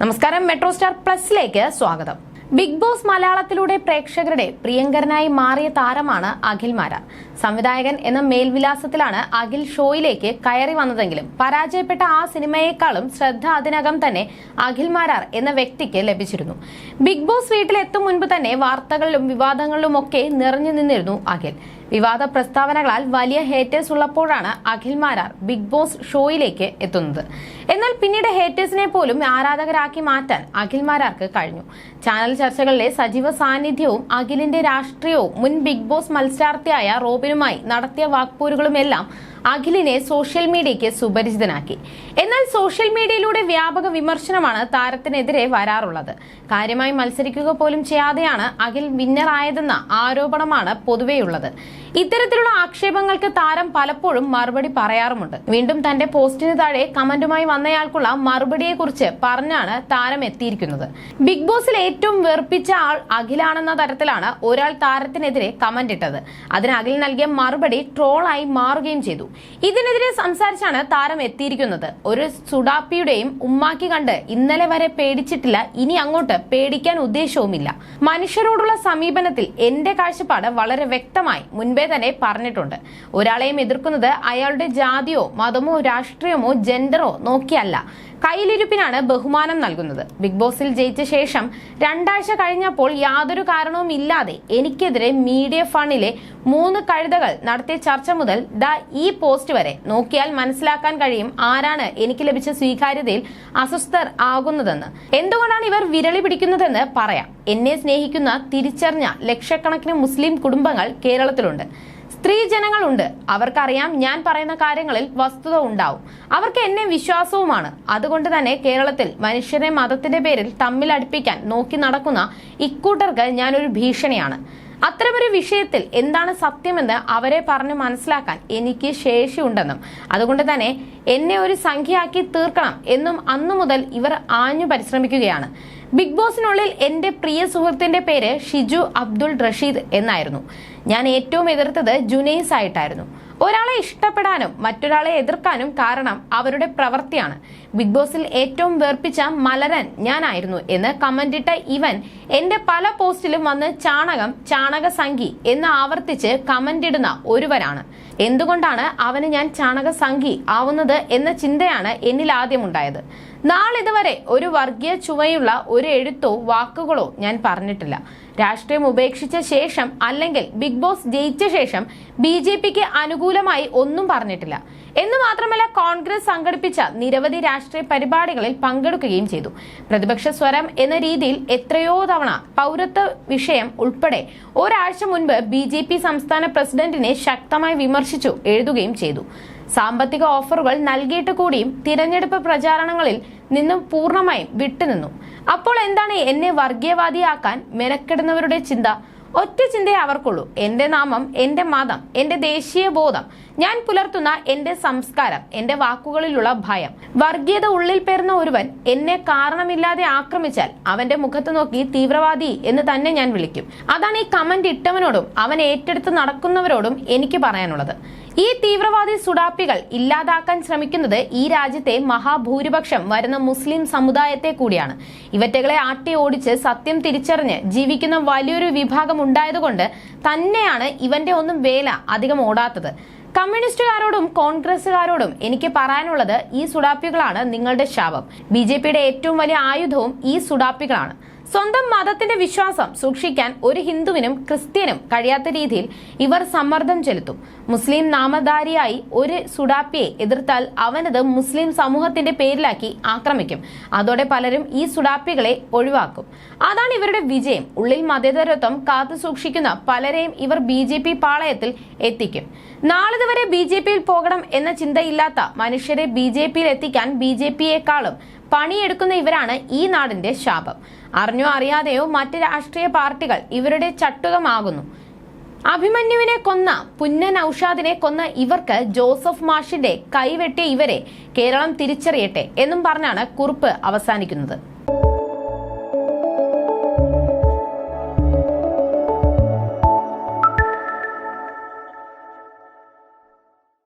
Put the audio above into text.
നമസ്കാരം metro star പ്ലസിലേക്ക് സ്വാഗതം. Big boss മലയാളത്തിലൂടെ പ്രേക്ഷകരുടെ പ്രിയങ്കരനായി മാറിയ താരമാണ് അഖിൽ മാരാർ. സംവിധായകൻ എന്ന മേൽവിലാസത്തിലാണ് അഖിൽ ഷോയിലേക്ക് കയറി വന്നതെങ്കിലും പരാജയപ്പെട്ട ആ സിനിമയെക്കാളും ശ്രദ്ധ അതിനകം തന്നെ അഖിൽ മാരാർ എന്ന വ്യക്തിക്ക് ലഭിച്ചിരുന്നു. ബിഗ് ബോസ് വീട്ടിലെത്തും മുൻപ് തന്നെ വാർത്തകളിലും വിവാദങ്ങളിലും ഒക്കെ നിറഞ്ഞു നിന്നിരുന്നു അഖിൽ. വിവാദ പ്രസ്താവനകളാൽ വലിയ ഹേറ്റേഴ്സ് ഉള്ളപ്പോഴാണ് അഖിൽ മാരാർ ബിഗ് ബോസ് ഷോയിലേക്ക് എത്തുന്നത്. എന്നാൽ പിന്നീട് ഹേറ്റേഴ്സിനെ പോലും ആരാധകരാക്കി മാറ്റാൻ അഖിൽ മാരാർക്ക് കഴിഞ്ഞു. ചാനൽ ചർച്ചകളിലെ സജീവ സാന്നിധ്യവും അഖിലിന്റെ രാഷ്ട്രീയവും മുൻ ബിഗ് ബോസ് മത്സരാർത്ഥിയായ റോബിനുമായി നടത്തിയ വാക്പോരുകളുമെല്ലാം അഖിലിനെ സോഷ്യൽ മീഡിയയ്ക്ക് സുപരിചിതനാക്കി. എന്നാൽ സോഷ്യൽ മീഡിയയിലൂടെ വ്യാപക വിമർശനമാണ് താരത്തിനെതിരെ വരാറുള്ളത്. കാര്യമായി മത്സരിക്കുക പോലും ചെയ്യാതെയാണ് അഖിൽ വിന്നറായതെന്ന ആരോപണമാണ് പൊതുവെയുള്ളത്. ഇത്തരത്തിലുള്ള ആക്ഷേപങ്ങൾക്ക് താരം പലപ്പോഴും മറുപടി പറയാറുമുണ്ട്. വീണ്ടും തന്റെ പോസ്റ്റിന് താഴെ കമന്റുമായി വന്നയാൾക്കുള്ള മറുപടിയെക്കുറിച്ച് പറഞ്ഞാണ് താരം എത്തിയിരിക്കുന്നത്. ബിഗ് ബോസിൽ ഏറ്റവും വെറുപ്പിച്ച ആൾ അഖിലാണെന്ന തരത്തിലാണ് ഒരാൾ താരത്തിനെതിരെ കമന്റ് ഇട്ടത്. അതിന് അഖിൽ നൽകിയ മറുപടി ട്രോളായി മാറുകയും ചെയ്തു. ഇതിനെതിരെ സംസാരിച്ചാണ് താരം എത്തിയിരിക്കുന്നത്. ഒരു സുഡാപ്പിയുടെയും ഉമ്മാക്കി കണ്ട് ഇന്നലെ വരെ പേടിച്ചിട്ടില്ല ഇനി അങ്ങോട്ട് പേടിക്കാൻ ഉദ്ദേശവുമില്ല. മനുഷ്യരോടുള്ള സമീപനത്തിൽ എന്റെ കാഴ്ചപ്പാട് വളരെ വ്യക്തമായി. മുൻപേ തന്നെ പറഞ്ഞിട്ടുണ്ട്. ഒരാളെയും എതിർക്കുന്നത് അയാളുടെ ജാതിയോ മതമോ രാഷ്ട്രീയമോ ജെൻഡറോ നോക്കിയല്ല. കയ്യിലിരുപ്പിനാണ് ബഹുമാനം നൽകുന്നത്. ബിഗ് ബോസിൽ ജയിച്ച ശേഷം രണ്ടാഴ്ച കഴിഞ്ഞപ്പോൾ യാതൊരു കാരണവും ഇല്ലാതെ എനിക്കെതിരെ മീഡിയ ഫണ്ടിലെ മൂന്ന് കഴുതകൾ നടത്തിയ ചർച്ച മുതൽ ദ ഈ പോസ്റ്റ് വരെ. നോക്കിയാൽ മനസ്സിലാക്കാൻ കഴിയും ആരാണ് എനിക്ക് ലഭിച്ച സ്വീകാര്യതയിൽ അസ്വസ്ഥർ ആകുന്നതെന്ന്. എന്തുകൊണ്ടാണ് ഇവർ വിരളി പിടിക്കുന്നതെന്ന് പറയാം. എന്നെ സ്നേഹിക്കുന്ന തിരിച്ചറിഞ്ഞ ലക്ഷക്കണക്കിന് മുസ്ലിം കുടുംബങ്ങൾ കേരളത്തിലുണ്ട്. സ്ത്രീ ജനങ്ങളുണ്ട് അവർക്കറിയാം ഞാൻ പറയുന്ന കാര്യങ്ങളിൽ വസ്തുത ഉണ്ടാവും. അവർക്ക് എന്നെ വിശ്വാസവുമാണ്. അതുകൊണ്ട് തന്നെ കേരളത്തിൽ മനുഷ്യരെ മതത്തിന്റെ പേരിൽ തമ്മിൽ അടുപ്പിക്കാൻ നോക്കി നടക്കുന്ന ഇക്കൂട്ടർക്ക് ഞാനൊരു ഭീഷണിയാണ്. അത്തരമൊരു വിഷയത്തിൽ എന്താണ് സത്യമെന്ന് അവരെ പറഞ്ഞ് മനസ്സിലാക്കാൻ എനിക്ക് ശേഷിയുണ്ടെന്നും അതുകൊണ്ട് തന്നെ എന്നെ ഒരു സംഖ്യയാക്കി തീർക്കണം എന്നും അന്നു മുതൽ ഇവർ ആഞ്ഞു പരിശ്രമിക്കുകയാണ്. ബിഗ് ബോസിനുള്ളിൽ എന്റെ പ്രിയ സുഹൃത്തിന്റെ പേര് ഷിജു അബ്ദുൾ റഷീദ് എന്നായിരുന്നു. ഞാൻ ഏറ്റവും എതിർത്തത് ജുനൈസ് ആയിട്ടായിരുന്നു. ഒരാളെ ഇഷ്ടപ്പെടാനും മറ്റൊരാളെ എതിർക്കാനും കാരണം അവരുടെ പ്രവൃത്തിയാണ്. ബിഗ് ബോസിൽ ഏറ്റവും വേർപ്പിച്ച മലരൻ ഞാനായിരുന്നു എന്ന് കമന്റിട്ട ഇവൻ എന്റെ പല പോസ്റ്റിലും വന്ന് ചാണകം ചാണക സംഖി എന്ന് ആവർത്തിച്ച് കമന്റിടുന്ന ഒരുവനാണ്. എന്തുകൊണ്ടാണ് അവന് ഞാൻ ചാണക സംഖി ആവുന്നത് എന്ന ചിന്തയാണ് എന്നിൽ ആദ്യം ഉണ്ടായത് നാളിതുവരെ ഒരു വർഗീയ ചുവയുള്ള ഒരു എഴുത്തോ വാക്കുകളോ ഞാൻ പറഞ്ഞിട്ടില്ല. രാഷ്ട്രീയം ഉപേക്ഷിച്ച ശേഷം അല്ലെങ്കിൽ ബിഗ് ബോസ് ജയിച്ച ശേഷം ബി ജെ പിക്ക് അനുകൂലമായി ഒന്നും പറഞ്ഞിട്ടില്ല. എന്ന് മാത്രമല്ല കോൺഗ്രസ് സംഘടിപ്പിച്ച നിരവധി രാഷ്ട്രീയ പരിപാടികളിൽ പങ്കെടുക്കുകയും ചെയ്തു. പ്രതിപക്ഷ സ്വരം എന്ന രീതിയിൽ എത്രയോ തവണ പൗരത്വ വിഷയം ഉൾപ്പെടെ ഒരാഴ്ച മുൻപ് ബി സംസ്ഥാന പ്രസിഡന്റിനെ ശക്തമായി വിമർശിച്ചു എഴുതുകയും ചെയ്തു. സാമ്പത്തിക ഓഫറുകൾ നൽകിയിട്ട് കൂടിയും തിരഞ്ഞെടുപ്പ് പ്രചാരണങ്ങളിൽ നിന്നും പൂർണമായും വിട്ടുനിന്നു. അപ്പോൾ എന്താണ് എന്നെ വർഗീയവാദിയാക്കാൻ മെനക്കെടുന്നവരുടെ ചിന്ത? ഒറ്റ ചിന്തയെ അവർക്കുള്ളൂ. എന്റെ നാമം എന്റെ മതം എന്റെ ദേശീയ ബോധം. ഞാൻ പുലർത്തുന്ന എന്റെ സംസ്കാരം എന്റെ വാക്കുകളിലുള്ള ഭയം. വർഗീയത ഉള്ളിൽ പേർന്ന ഒരുവൻ എന്നെ കാരണമില്ലാതെ ആക്രമിച്ചാൽ അവന്റെ മുഖത്ത് നോക്കി തീവ്രവാദി എന്ന് തന്നെ ഞാൻ വിളിക്കും. അതാണ് ഈ കമന്റ് ഇട്ടവനോടും അവൻ ഏറ്റെടുത്ത് നടക്കുന്നവരോടും എനിക്ക് പറയാനുള്ളത്. ഈ തീവ്രവാദി സുഡാപ്പികൾ ഇല്ലാതാക്കാൻ ശ്രമിക്കുന്നത് ഈ രാജ്യത്തെ മഹാഭൂരിപക്ഷം വരുന്ന മുസ്ലിം സമുദായത്തെ കൂടിയാണ്. ഇവറ്റകളെ ആട്ടി ഓടിച്ച് സത്യം തിരിച്ചറിഞ്ഞ് ജീവിക്കുന്ന വലിയൊരു വിഭാഗം ഉണ്ടായതുകൊണ്ട് തന്നെയാണ് ഇവന്റെ ഒന്നും വേല അധികം ഓടാത്തത്. കമ്മ്യൂണിസ്റ്റുകാരോടും കോൺഗ്രസുകാരോടും എനിക്ക് പറയാനുള്ളത് ഈ സുഡാപ്പികളാണ് നിങ്ങളുടെ ശാപം. ബി ഏറ്റവും വലിയ ആയുധവും ഈ സുഡാപ്പികളാണ്. സ്വന്തം മതത്തിന്റെ വിശ്വാസം സൂക്ഷിക്കാൻ ഒരു ഹിന്ദുവിനും ക്രിസ്ത്യനും കഴിയാത്ത രീതിയിൽ ഇവർ സമ്മർദ്ദം ചെലുത്തും. മുസ്ലിം നാമധാരിയായി ഒരു സുഡാപ്പിയെ എതിർത്താൽ അവനത് മുസ്ലിം സമൂഹത്തിന്റെ പേരിലാക്കി ആക്രമിക്കും. അതോടെ പലരും ഈ സുഡാപ്പികളെ ഒഴിവാക്കും. അതാണ് ഇവരുടെ വിജയം. ഉള്ളിൽ മതേതരത്വം കാത്തു സൂക്ഷിക്കുന്ന പലരെയും ഇവർ ബി ജെ പി പാളയത്തിൽ എത്തിക്കും. നാളിതുവരെ ബി ജെ പിയിൽ പോകണം എന്ന ചിന്തയില്ലാത്ത മനുഷ്യരെ ബി ജെ പിയിൽ എത്തിക്കാൻ ബി ജെ പിയെക്കാളും പണിയെടുക്കുന്ന ഇവരാണ് ഈ നാടിന്റെ ശാപം. അറിഞ്ഞോ അറിയാതെയോ മറ്റ് രാഷ്ട്രീയ പാർട്ടികൾ ഇവരുടെ ചട്ടുകമാകുന്നു. അഭിമന്യുവിനെ കൊന്ന പുന്നൻ ഔഷാദിനെ കൊന്ന ഇവർക്ക് ജോസഫ് മാഷിന്റെ കൈവെട്ടിയ ഇവരെ കേരളം തിരിച്ചറിയട്ടെ എന്നും പറഞ്ഞാണ് കുറിപ്പ് അവസാനിക്കുന്നത്.